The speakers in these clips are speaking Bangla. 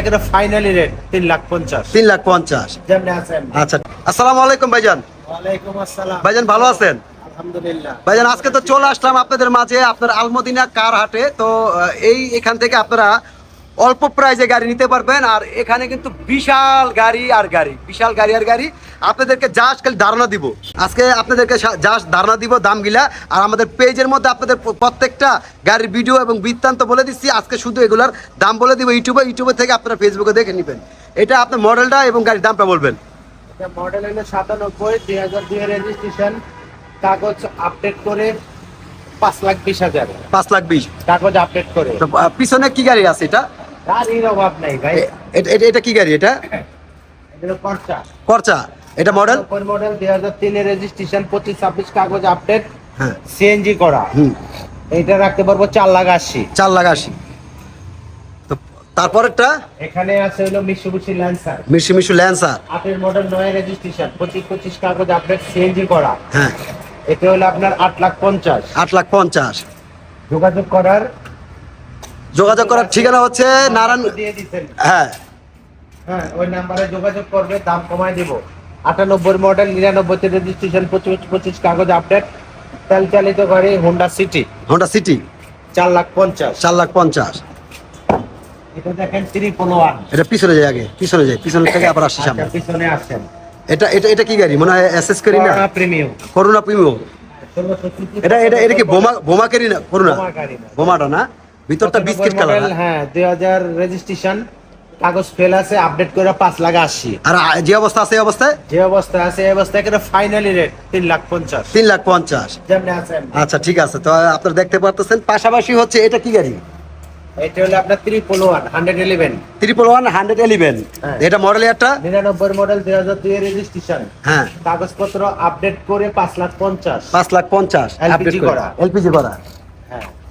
এখানে ফাইনালি রেট তিন লাখ পঞ্চাশ। তিন লাখ পঞ্চাশ। আচ্ছা আসসালামু আলাইকুম ভাইজান। ভাইজান ভালো আছেন? আলহামদুলিল্লাহ। ভাইজান আজকে তো চলে আসলাম আপনাদের মাঝে আপনার আলমদিনা কার হাটে। তো এই এখান থেকে আপনারা অল্প প্রাইজে গাড়ি নিতে পারবেন আর এখানে কিন্তু বিশাল গাড়ি আর গাড়ি বিশাল গাড়ি আর গাড়ি। আপনাদেরকে জাস্ট খালি ধারণা দিব। আজকে আপনাদেরকে জাস্ট ধারণা দিব দাম দামগুলা আর আমাদের পেজের মধ্যে আপনাদের প্রত্যেকটা গাড়ির ভিডিও এবং বৃত্তান্ত বলে দিচ্ছি। আজকে শুধু এগুলার দাম বলে দিব ইউটিউবে ইউটিউবে থেকে আপনারা ফেসবুকে দেখে নেবেন। এটা আপনার মডেলটা এবং গাড়ির দামটা বলবেন। মডেল হলো সাতানব্বই দুই হাজার দুই রেজিস্ট্রেশন কাগজ আপডেট করে পাঁচ লাখ বিশ হাজার। পাঁচ লাখ বিশ। কাগজ আপডেট করে। পিছনে কি গাড়ি আছে এটা? গাড়ির অভাব নাই এটা- কি গাড়ি এটা? খরচা করচা এটা মডেল মডেল দুই হাজার তিনের রেজিস্ট্রেশন পঁচিশ ছাব্বিশ কাগজ আপডেট হ্যাঁ। সিএনজি করা। হুম। এটা রাখতে পারব চার লাখ আশি। চার লাখ আশি। তো তারপরেরটা এখানে আছে হলো মিশুবুশি ল্যান্সার মিশু মিশু ল্যান্সার আটের মডেল নয় রেজিস্ট্রেশন পঁচিশ পঁচিশ কাগজ আপডেট সিএনজি করা। হ্যাঁ। এটা হলো আপনার আট লাখ পঞ্চাশ। আট লাখ পঞ্চাশ। যোগাযোগ করার যোগাযোগ করার ঠিকানা হচ্ছে নারায়ণ হ্যাঁ। হ্যাঁ ওই নাম্বারে যোগাযোগ করবে দাম কমায় দিব। আটানব্বই মডেল নিরানব্বইতে রেজিস্ট্রেশন পঁচিশ পঁচিশ কাগজ আপডেট তেল চালিত গাড়ি হোন্ডা সিটি হোন্ডা সিটি চার লাখ পঞ্চাশ। চার লাখ পঞ্চাশ। এটা দেখেন ত্রিপল ওয়ান এটা পিছনে যায় আগে পিছনে যায় পিছনে থেকে আবার আসছি সামনে। পিছনে আসেন এটা এটা এটা কি গাড়ি? মনে হয় এসএস করি না? প্রিমিয়াম করোনা প্রিমিও এটা এটা এটা কি বোমা বোমা করি না? করোনা। বোমাটা না? ভিতরটা বিস্কিট কালার হ্যাঁ। দুই হাজার রেজিস্ট্রেশন কাগজ ফেল আছে আপডেট করে পাঁচ লাখ আশি। আর যে অবস্থা আছে এই অবস্থায়? যে অবস্থা আছে এই অবস্থায় এখানে ফাইনালি রেট তিন লাখ পঞ্চাশ। তিন লাখ পঞ্চাশ। যেমনি আছেন আচ্ছা ঠিক আছে। তো আপনারা দেখতে পারতেছেন পাশাপাশি হচ্ছে এটা কি গাড়ি? এটা হলো আপনার triple one hundred eleven triple one hundred eleven হ্যাঁ। এটা মডেল একটা? নিরানব্বই মডেল দুই হাজার দুই রেজিস্ট্রেশন হ্যাঁ। কাগজপত্র আপডেট করে পাঁচ লাখ পঞ্চাশ। পাঁচ লাখ পঞ্চাশ LPG করা। এলপিজি করা। হ্যাঁ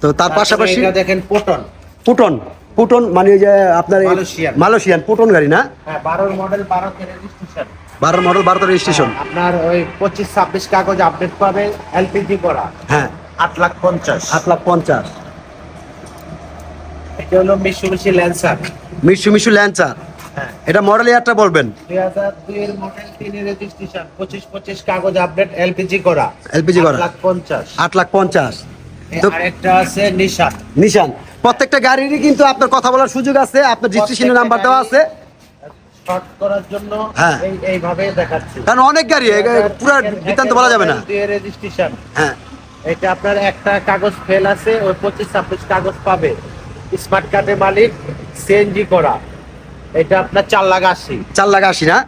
তো তার পাশাপাশি দেখেন পটন। পুটন পুটন মানে ওই যে আপনার মালয়েশিয়ান। পুটন গাড়ি না? হ্যাঁ বারোর মডেল বারোতে রেজিস্ট্রেশন বারো মডেল বারোতে রেজিস্ট্রেশন আপনার ওই পঁচিশ ছাব্বিশ কাগজ আপডেট পাবে এলপিজি করা। হ্যাঁ। আট লাখ পঞ্চাশ। আট লাখ পঞ্চাশ। এটা হলো মিশুমিশি ল্যান্সার মিশু মিশু ল্যান্সার হ্যাঁ। এটা মডেল ইয়ারটা বলবেন? দুই হাজার দুই এর মডেল রেজিস্ট্রেশন পঁচিশ পঁচিশ কাগজ আপডেট এলপিজি করা। LPG করা। আট লাখ পঞ্চাশ। আট লাখ পঞ্চাশ। তো আরেকটা আছে নিশান। নিশান। প্রত্যেকটা গাড়িরই কিন্তু আপনার কথা বলার সুযোগ আছে আপনার রেজিস্ট্রেশনের নাম্বার দেওয়া আছে। শর্ট করার জন্য হ্যাঁ। এই এইভাবে দেখাচ্ছি। কারণ অনেক গাড়ি এ- এ- পুরো বৃত্তান্ত বলা যাবে না। রেজিস্ট্রেশন হ্যাঁ। এটা আপনার একটা কাগজ ফেল আছে ওই পঁচিশ ছাব্বিশ কাগজ পাবে। স্মার্ট কার্ডের মালিক সিএনজি করা। এটা আপনার চার লাখ আশি। চার লাখ আশি না?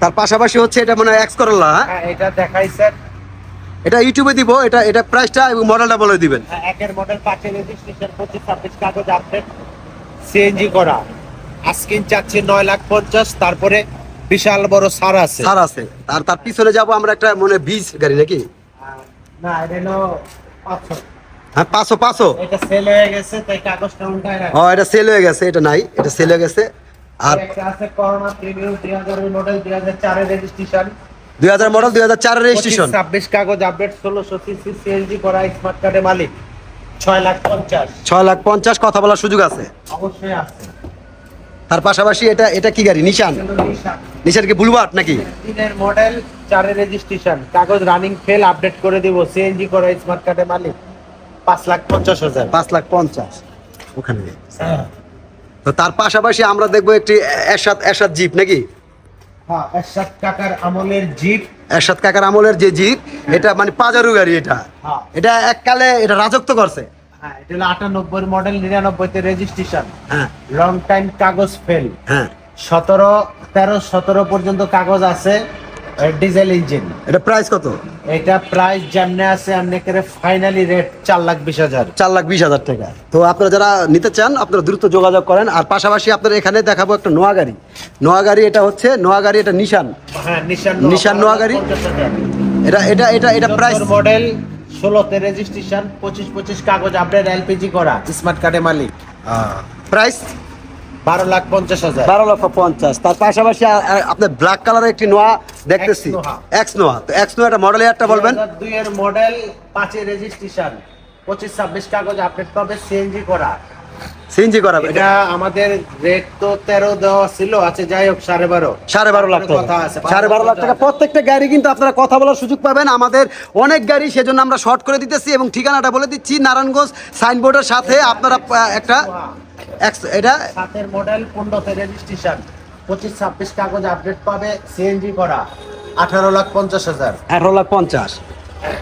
তার পাশাপাশি হচ্ছে এটা মনে হয় এক্স করলা হ্যাঁ এটা দেখাই স্যার। এটা ইউটিউবে দিব এটা এটা প্রাইসটা এবং মডেলটা বলে দিবেন। হ্যাঁ, একের মডেল পাঁচের রেজিস্ট্রেশন পঁচিশ ছাব্বিশ কাগজ আপডেট সিএনজি করা। আজকিন চাচ্ছি নয় লাখ পঞ্চাশ তারপরে বিশাল বড় সার আছে। সার আছে। আর তার পিছনে যাব আমরা একটা মনে বীজ গাড়ি নাকি? না এটা হলো পাঁচশো হ্যাঁ পাঁচশো পাঁচশো। এটা সেল হয়ে গেছে তাই কাগজটা উল্টায় রাখি ও এটা সেল হয়ে গেছে এটা নাই এটা সেল হয়ে গেছে। আর একটা আছে করোনা প্রিমিয়াম দুই হাজার মডেল দুই হাজার চারের রেজিস্ট্রেশন দুই হাজার মডেল দুই হাজার চারের রেজিস্ট্রেশন ছাব্বিশ কাগজ আপডেট ষোলোশো সিসি সিএনজি করা স্মার্ট কার্ডের মালিক ছয় লাখ পঞ্চাশ। ছয় লাখ পঞ্চাশ কথা বলার সুযোগ আছে। অবশ্যই আছে। তার পাশাপাশি এটা এটা কি গাড়ি? নিশান? নিশান। নিশান কি বুলবাট নাকি? তিনের মডেল চারের রেজিস্ট্রেশন কাগজ রানিং ফেল আপডেট করে দিব। সিএনজি করা স্মার্ট কার্ডের মালিক। পাঁচ লাখ পঞ্চাশ হাজার। পাঁচ লাখ পঞ্চাশ। ওখানে। তো তার পাশাপাশি আমরা দেখব একটি এরশাদ এরশাদ জিপ নাকি? হ্যাঁ এরশাদ কাকার আমলের জিপ এরশাদ কাকার আমলের যে জিপ এটা মানে পাজারু গাড়ি এটা। এটা এককালে এটা রাজত্ব করছে। হ্যাঁ এটা হলো আটানব্বই মডেল নিরানব্বইতে রেজিস্ট্রেশন হ্যাঁ। লং টাইম কাগজ ফেল হ্যাঁ। সতেরো তেরো সতেরো পর্যন্ত কাগজ আছে। ডিজেল ইঞ্জিন এটা প্রাইস কত? এটা প্রাইস যেমনে আছে এমনি করে ফাইনালি রেট চার লাখ বিশ হাজার। চার লাখ বিশ হাজার টাকা। তো আপনারা যারা নিতে চান আপনারা দ্রুত যোগাযোগ করেন। আর পাশাপাশি আপনারা এখানে দেখাবো একটা নোয়া গাড়ি। নোয়া গাড়ি এটা হচ্ছে নোয়া গাড়ি এটা নিশান। হ্যাঁ নিশান নিশান নোয়া গাড়ি? এটা এটা এটা এটা প্রাইস মডেল ষোলোতে রেজিস্ট্রেশন পঁচিশ পঁচিশ কাগজ আপডেট এলপিজি করা। স্মার্ট কার্ডের মালিক। প্রাইস বারো লাখ পঞ্চাশ হাজার। বারো লক্ষ পঞ্চাশ। তার পাশাপাশি আপনার ব্ল্যাক কালারের একটি নোয়া দেখতেছি। X Noah. তো এক্স নোয়া এটা মডেল একটা বলবেন। দুই এর মডেল পাঁচের রেজিস্ট্রেশন পঁচিশ ছাব্বিশ কাগজ আপডেট পাবে সিএনজি করা। সিএনজি করা এটা আমাদের রেট তো তেরো দেওয়া ছিল আছে যাই হোক সাড়ে বারো। সাড়ে বারো লাখ টাকা। সাড়ে বারো লাখ টাকা। প্রত্যেকটা গাড়ি কিন্তু আপনারা কথা বলার সুযোগ পাবেন। আমাদের অনেক গাড়ি সেজন্য আমরা শর্ট করে দিতেছি এবং ঠিকানাটা বলে দিচ্ছি। নারায়ণগঞ্জ সাইনবোর্ডের সাথে আপনারা একটা এটা? সাতের মডেল পনেরোতে রেজিস্ট্রেশন পঁচিশ ছাব্বিশ কাগজ আপডেট পাবে সিএনজি করা আঠারো লাখ পঞ্চাশ হাজার। আঠারো লাখ পঞ্চাশ।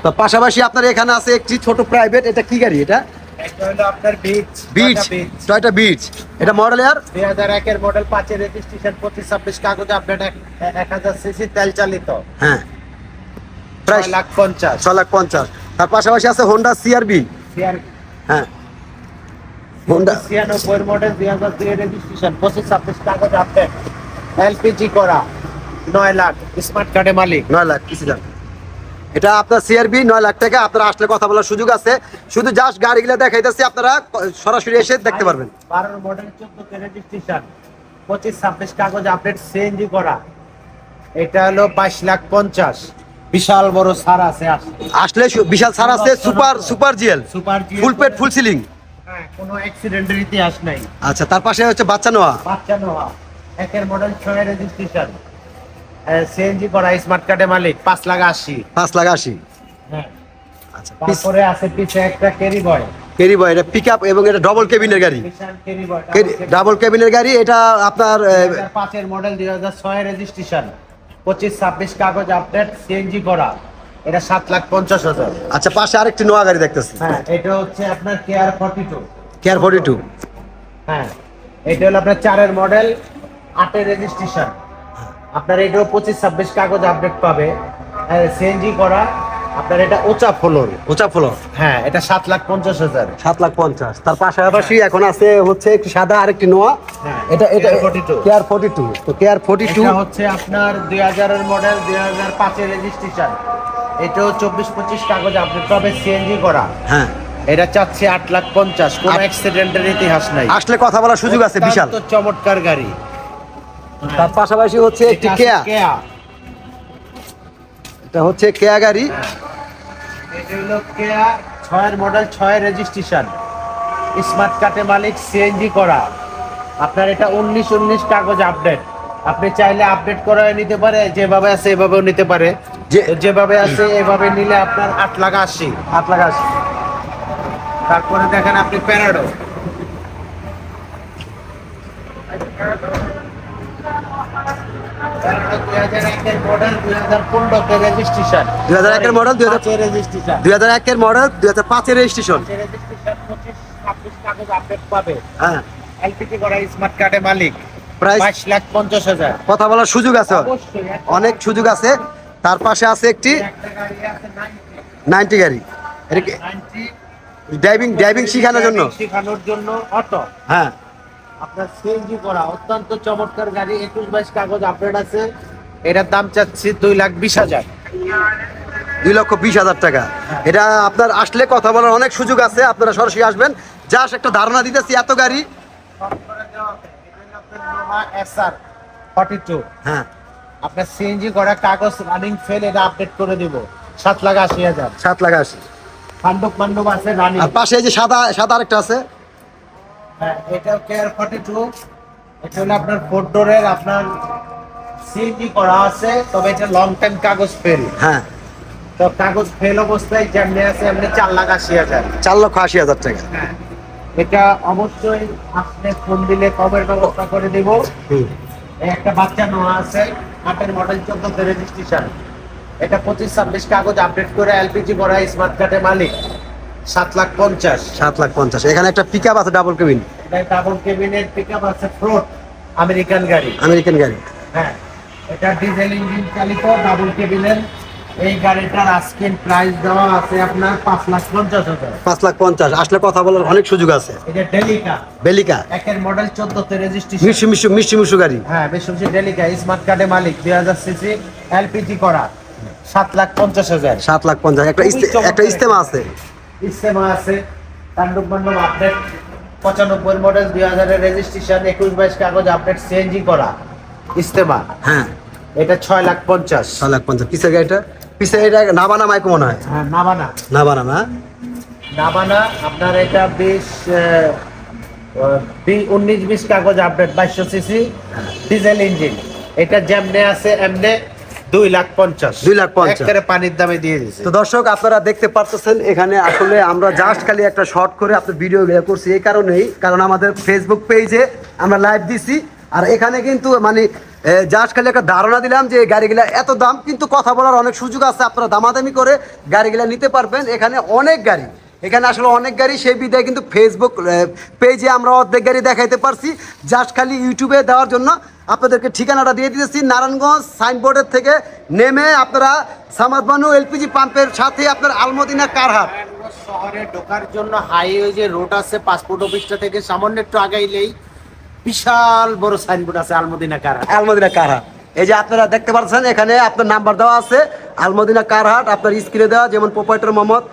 তো পাশাপাশি আপনার এখানে আছে একটি ছোট প্রাইভেট এটা কি গাড়ি এটা? আপনার বিচ বিচ টয়টা বিচ এটা মডেল ইয়ার? দুই হাজার একের মডেল পাঁচের রেজিস্ট্রেশন পঁচিশ ছাব্বিশ কাগজ আপডেট এক হাজার সিসি তেল চালিত। হ্যাঁ। প্রাইস লাখ পঞ্চাশ। ছ লাখ পঞ্চাশ। তার পাশাপাশি আছে হোন্ডা সিআরবি হ্যাঁ। হোন্ডা ছিয়ানব্বই মডেল দুই হাজার দুই রেজিস্ট্রেশন পঁচিশ ছাব্বিশ কাগজ আপডেট এলপিজি করা নয় লাখ স্মার্ট কার্ডে মালিক। নয় লাখ কিছু এটা আপনার সিআরবি নয় লাখ টাকা আপনারা আসলে কথা বলার সুযোগ আছে। শুধু জাস্ট গাড়িগুলো দেখাইতেছি আপনারা সরাসরি এসে দেখতে পারবেন। বারোর মডেল চোদ্দতে রেজিস্ট্রেশন পঁচিশ ছাব্বিশ কাগজ আপডেট সিএনজি করা। এটা হলো বাইশ লাখ পঞ্চাশ। বিশাল বড় সার আছে আসলে। বিশাল ছাড় আছে super super GL super full পেট ফুল সিলিং হ্যাঁ কোনো অ্যাক্সিডেন্টের ইতিহাস নাই। আচ্ছা তার পাশে হচ্ছে বাচ্চা নোয়া। বাচ্চা নোয়া। একের মডেল ছয় রেজিস্ট্রেশন সিএনজি করা স্মার্ট কার্ডে মালিক পাঁচ লাখ আশি। পাঁচ লাখ আশি। হ্যাঁ। আচ্ছা তারপরে আছে পিছে একটা ক্যারি বয় ক্যারি বয় এটা পিক আপ এবং এটা ডবল কেবিনের গাড়ি। বয় ডাবল কেবিনের গাড়ি এটা আপনার পাঁচের মডেল দুই হাজার ছয় রেজিস্ট্রেশন পঁচিশ ছাব্বিশ কাগজ আপডেট সিএনজি করা। এটা সাত লাখ পঞ্চাশ হাজার। আচ্ছা পাশে আরেকটি নোয়া গাড়ি দেখতেছি। হ্যাঁ এটা হচ্ছে আপনার care forty two care forty two হ্যাঁ এটা হলো আপনার চারের মডেল আটের রেজিস্ট্রেশন আপনার এটাও পঁচিশ ছাব্বিশ কাগজ আপডেট পাবে। সিএনজি করা। আপনার এটা উঁচা ফ্লোর উঁচা ফ্লোর হ্যাঁ এটা সাত লাখ পঞ্চাশ হাজার। সাত লাখ পঞ্চাশ। তার পাশাপাশি এখন আছে হচ্ছে একটি সাদা আরেকটি নোয়া। হ্যাঁ, এটা এটা Care 42 কেয়ার ফোর্টি টু তো কেয়ার ফোর্টি টু হচ্ছে আপনার দুই হাজারের মডেল দুই হাজার পাঁচের রেজিস্ট্রেশন এটাও চব্বিশ পঁচিশ কাগজ আপডেট পাবে সিএনজি করা। হ্যাঁ। এটা চাচ্ছে আট লাখ পঞ্চাশ কোনো অ্যাক্সিডেন্টের ইতিহাস নাই। আসলে কথা বলার সুযোগ আছে বিশাল। তো চমৎকার গাড়ি। তার পাশাপাশি হচ্ছে একটি কেয়া এটা হচ্ছে কেয়া গাড়ি। এটা হলো কেয়া ছয়ের মডেল ছয়ের রেজিস্ট্রেশন স্মার্ট কার্ডে মালিক সিএনজি করা। আপনার এটা উনিশ উনিশ কাগজ আপডেট আপনি চাইলে আপডেট করে নিতে পারে যেভাবে আছে এভাবেও নিতে পারে। যে- যেভাবে আছে এভাবে নিলে আপনার আট লাখ আশি। আট লাখ আশি। তারপরে দেখেন আপনি প্যারাডো দুই হাজার পনেরোতে রেজিস্ট্রেশন 2001 এর model, 2000 রেজিস্ট্রেশন দুই হাজার একের মডেল দুই হাজার পাঁচের রেজিস্ট্রেশন রেজিস্ট্রেশন পঁচিশ ছাব্বিশ কাগজ পাবে। হ্যাঁ। এলপিজি করা স্মার্ট কার্ডে মালিক। প্রাইস লাখ পঞ্চাশ হাজার। কথা বলার সুযোগ আছে? অনেক সুযোগ আছে। তার পাশে আছে একটি একটা গাড়ি আছে 90 নাইনটি গাড়ি। এটা কি 90 ড্রাইভিং ড্রাইভিং শেখানোর জন্য? শেখানোর জন্য অটো হ্যাঁ। আপনার সিএনজি করা অত্যন্ত চমৎকার গাড়ি একুশ বাইশ কাগজ আপডেট আছে। এটার দাম চাচ্ছি দুই লাখ বিশ হাজার। দুই লক্ষ বিশ হাজার টাকা। এটা আপনার আসলে কথা বলার অনেক সুযোগ আছে। আপনারা সরাসরি আসবেন। জাস্ট একটা ধারণা দিতেছি এত গাড়ি। এসআর হ্যাঁ। আপনার সিএনজি করা কাগজ রানিং ফেল এটা আপডেট করে দিব। সাত লাখ আশি হাজার। সাত লাখ আশি। পাণ্ডব পাণ্ডব আছে রানিং আর পাশে এই যে সাদা সাদা আরেকটা আছে। হ্যাঁ এটাও কেয়ার ফর্টি টু এটা হলো আপনার ফোর ডোরের আপনার সিএনজি করা আছে তবে এটা লং টাইম কাগজ ফেল হ্যাঁ। তো কাগজ ফেল অবস্থায় যেমনি আছে এমনি চার লাখ আশি হাজার। চার লক্ষ আশি হাজার টাকা। হ্যাঁ। এটা অবশ্যই আপনি ফোন দিলে কমের ব্যবস্থা করে দিব। একটা বাচ্চা নেওয়া আছে আটের মডেল চোদ্দতে রেজিস্ট্রেশন এটা পঁচিশ ছাব্বিশ কাগজ আপডেট করে এলপিজি করা স্মার্ট কার্ডের মালিক। সাত লাখ পঞ্চাশ। সাত লাখ পঞ্চাশ। এখানে একটা পিক আছে ডাবল কেবিন ডাবল কেবিনের পিক আপ আছে ফ্রোট আমেরিকান গাড়ি। আমেরিকান গাড়ি। হ্যাঁ এটা ডিজেল ইঞ্জিন চালিত ডাবল কেবিনের এই গাড়িটার আজকের প্রাইস দেওয়া আছে আপনার পাঁচ লাখ পঞ্চাশ হাজার। পাঁচ লাখ পঞ্চাশ। আসলে কথা বলার অনেক সুযোগ আছে। এটা ডেলিকা বেলিকা একের মডেল চোদ্দতে রেজিস্ট্রেশন মিষ্টি মিষ্টি মিষ্টি মিষ্টি গাড়ি। হ্যাঁ বেশি ডেলিকা স্মার্ট কার্ডে মালিক দুই হাজার সিসি এলপিজি করা। সাত লাখ পঞ্চাশ হাজার। সাত লাখ পঞ্চাশ। একটা একটা ইস্তেমা আছে। ইস্তেমা আছে। তাণ্ডব মান্ডব আপডেট পঁচানব্বই মডেল দুই হাজারের রেজিস্ট্রেশন একুশ বাইশ কাগজ আপডেট সিএনজি করা। ইস্তেমা। হ্যাঁ। এটা ছয় লাখ পঞ্চাশ। ছয় লাখ পঞ্চাশ। পিসের গাড়িটা? পিসের এটা নাবানা মাইকো মনে হয়। হ্যাঁ নাবানা। নাবানা না? নাবানা আপনার এটা বেশ উনিশ বিশ কাগজ আপডেট বাইশশো সিসি ডিজেল ইঞ্জিন এটা যেমনে আছে এমনে দুই লাখ পঞ্চাশ। দুই লাখ পঞ্চাশ। পানির দামে দিয়ে দিছে। তো দর্শক আপনারা দেখতে পারতেছেন এখানে আসলে আমরা জাস্ট খালি একটা শর্ট করে আপনার ভিডিও করছি। এই কারণেই কারণ আমাদের ফেসবুক পেজে আমরা লাইভ দিছি। আর এখানে কিন্তু মানে জাস্ট খালি একটা ধারণা দিলাম যে গাড়িগুলা এত দাম, কিন্তু কথা বলার অনেক সুযোগ আছে, আপনারা দামাদামি করে গাড়িগুলা নিতে পারবেন। এখানে অনেক গাড়ি, এখানে আসলে অনেক গাড়ি, সেই বিদায় কিন্তু ফেসবুক পেজে আমরা অর্ধেক গাড়ি দেখাইতে পারছি। জাস্ট খালি ইউটিউবে দেওয়ার জন্য আপনাদেরকে ঠিকানাটা দিয়ে দিতেছি, নারায়ণগঞ্জ সাইনবোর্ডের থেকে নেমে আপনারা সামাদবানু এলপিজি পাম্পের সাথে আপনার আলমদিনা কারহাট শহরে ঢোকার জন্য হাইওয়ে যে রোড আছে পাসপোর্ট অফিসটা থেকে সামান্য একটু আগাইলেই বিশাল বড় সাইনবোর্ড আছে আলমদিনা কারা আলমদিনা কারহাট। এই যে আপনারা দেখতে পাচ্ছেন এখানে আপনার নাম্বার দেওয়া আছে আলমদিনা কারহাট আপনার স্ক্রিনে দেওয়া যেমন প্রোপাইটার মোহাম্মদ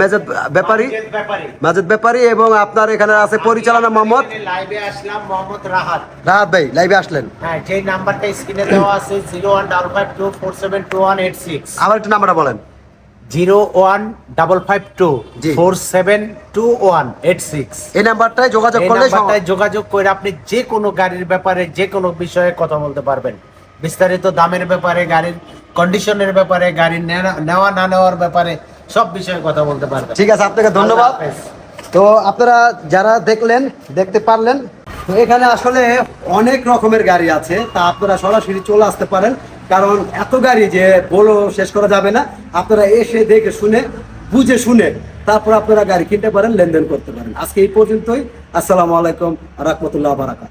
মেজেদ ব্যাপারী। ব্যাপারী। মাজেদ ব্যাপারী এবং আপনার এখানে আছে পরিচালনা মোহাম্মদ। লাইভে আসলাম মোহাম্মদ রাহাত। রাহাত ভাই লাইভে আসলেন। হ্যাঁ যে নাম্বারটা স্ক্রিনে দেওয়া আছে zero one double five two four seven two one eight six আবার একটু নাম্বারটা বলেন। Zero one double five two four seven two one eight six. এই নাম্বারটায় যোগাযোগ করলে নাম্বারটায় যোগাযোগ করে আপনি যে কোনো গাড়ির ব্যাপারে যে কোনো বিষয়ে কথা বলতে পারবেন। বিস্তারিত দামের ব্যাপারে গাড়ির কন্ডিশনের ব্যাপারে নেওয়া- নেওয়া না নেওয়ার ব্যাপারে সব বিষয়ে কথা বলতে পারবেন। ঠিক আছে আপনাকে ধন্যবাদ। তো আপনারা যারা দেখলেন দেখতে পারলেন তো এখানে আসলে অনেক রকমের গাড়ি আছে তা আপনারা সরাসরি চলে আসতে পারেন। কারণ এত গাড়ি যে বলো শেষ করা যাবে না, আপনারা এসে দেখে শুনে, বুঝে শুনে তারপর আপনারা গাড়ি কিনতে পারেন, লেনদেন করতে পারেন। আজকে এই পর্যন্তই। আসসালামু আলাইকুম, রহমতুল্লাহ বারাকাত